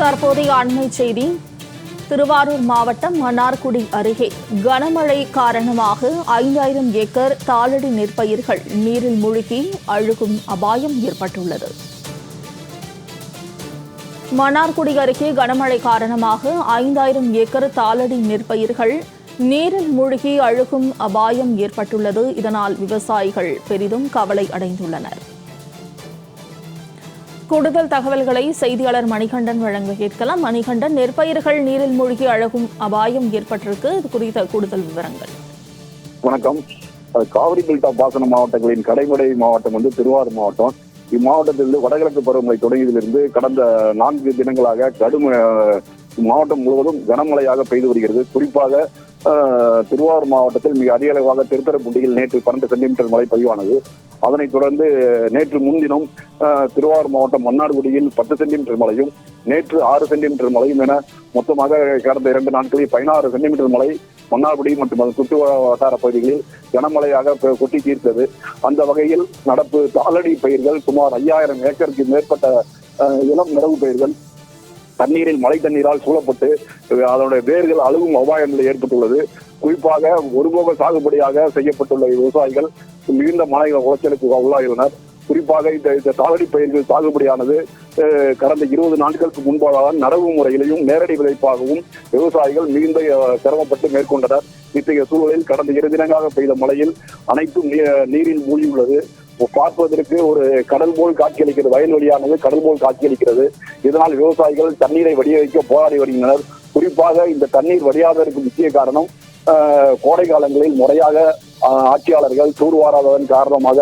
தற்போதைய அண்மை செய்தி. திருவாரூர் மாவட்டம் மன்னார்குடி அருகே கனமழை காரணமாக ஐந்தாயிரம் ஏக்கர் தாளடி நெற்பயிர்கள் நீரில் மூழ்கி அழுகும் அபாயம் ஏற்பட்டுள்ளது. மன்னார்குடி அருகே கனமழை காரணமாக ஐந்தாயிரம் ஏக்கர் தாளடி நெற்பயிர்கள் நீரில் மூழ்கி அழுகும் அபாயம் ஏற்பட்டுள்ளது. இதனால் விவசாயிகள் பெரிதும் கவலை அடைந்துள்ளனர். கூடுதல் தகவல்களை செய்தியாளர் மணிகண்டன் வழங்க கேட்கலாம். மணிகண்டன் நெற்பயிர்கள் நீரில் மூழ்கி அழகும் அபாயம் ஏற்பட்டிருக்கு. இது குறித்த கூடுதல் விவரங்கள். வணக்கம். காவிரி டெல்டா பாசன மாவட்டங்களின் கடைமடை மாவட்டம் வந்து திருவாரூர் மாவட்டம். இம்மாவட்டத்திலிருந்து வடகிழக்கு பருவமழை தொடங்கியதிலிருந்து கடந்த நான்கு தினங்களாக கடும் மாவட்டம் முழுவதும் கனமழையாக பெய்து வருகிறது. குறிப்பாக திருவாரூர் மாவட்டத்தில் மிக அதிக அளவாக திருத்தரப்புண்டியில் நேற்று பன்னெண்டு சென்டிமீட்டர் மழை பதிவானது. அதனைத் தொடர்ந்து நேற்று முன்தினம் திருவாரூர் மாவட்டம் மன்னார்குடியில் பத்து சென்டிமீட்டர் மழையும் நேற்று ஆறு சென்டிமீட்டர் மழையும் என மொத்தமாக கடந்த இரண்டு நாட்களில் பதினாறு சென்டிமீட்டர் மழை மன்னார்குடி மற்றும் அது சுற்று வட்டார பகுதிகளில் கனமழையாக கொட்டி தீர்த்தது. அந்த வகையில் நடப்பு தாளடி பயிர்கள் சுமார் ஐயாயிரம் ஏக்கருக்கு மேற்பட்ட இளம் நிறவு பயிர்கள் தண்ணீரில் மழை தண்ணீரால் சூழப்பட்டு அதனுடைய வேர்கள் அழுகும் அபாய நிலை ஏற்பட்டுள்ளது. குறிப்பாக ஒருபோக சாகுபடியாக செய்யப்பட்டுள்ள விவசாயிகள் மிகுந்த மழை உளைச்சலுக்கு உள்ளாகியுள்ளனர். குறிப்பாக இந்த இந்த தாவடி பயிர்கள் சாகுபடியானது கடந்த இருபது நாட்களுக்கு முன்பாக நடவு முறையிலையும் நேரடி விளைப்பாகவும் விவசாயிகள் மிகுந்த சிரமப்பட்டு மேற்கொண்டனர். இத்தகைய சூழலில் கடந்த இரு தினங்களாக பெய்த மழையில் அனைத்தும் நீ- நீரில் மூழ்கியுள்ளது. பார்ப்பதற்கு ஒரு கடல் போல் காட்சியளிக்கிறது. வயல்வெளியானது கடல் போல் காட்சியளிக்கிறது. இதனால் விவசாயிகள் தண்ணீரை வடிய வைக்க போராடி வருகின்றனர். குறிப்பாக இந்த தண்ணீர் வடியாததற்கு முக்கிய காரணம் கோடை காலங்களில் முறையாக ஆட்சியாளர்கள் தூர்வாராததன் காரணமாக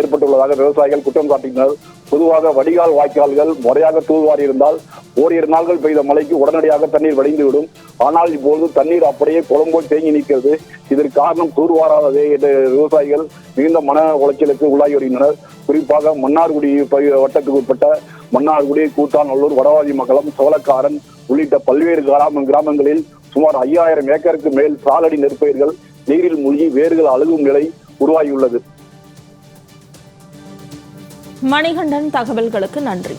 ஏற்பட்டுள்ளதாக விவசாயிகள் குற்றம் சாட்டினர் பொதுவாக வடிகால் வாய்க்கால்கள் முறையாக தூர்வாரி இருந்தால் ஓரிரு நாள்கள் பெய்த மழைக்கு உடனடியாக தண்ணீர் வடிந்துவிடும். ஆனால் இப்பொழுது தண்ணீர் அப்படியே குளம்போல் தேங்கி நிற்கிறது. இதற்கு காரணம் தூர்வாராததே என்று விவசாயிகள் மிகுந்த மன உளைச்சலுக்கு உள்ளாகி வருகின்றனர். குறிப்பாக மன்னார்குடி வட்டத்துக்கு உட்பட்ட மன்னார்குடி கூத்தாநல்லூர் வடவாதி மங்கலம் சோழக்காரன் உள்ளிட்ட பல்வேறு கிராம கிராமங்களில் சுமார் ஐயாயிரம் ஏக்கருக்கு மேல் சாலடி நெற்பயிர்கள் நீரில் மூழ்கி வேர்கள் அழுகும் நிலை உருவாகியுள்ளது. மணிகண்டன் தகவல்களுக்கு நன்றி.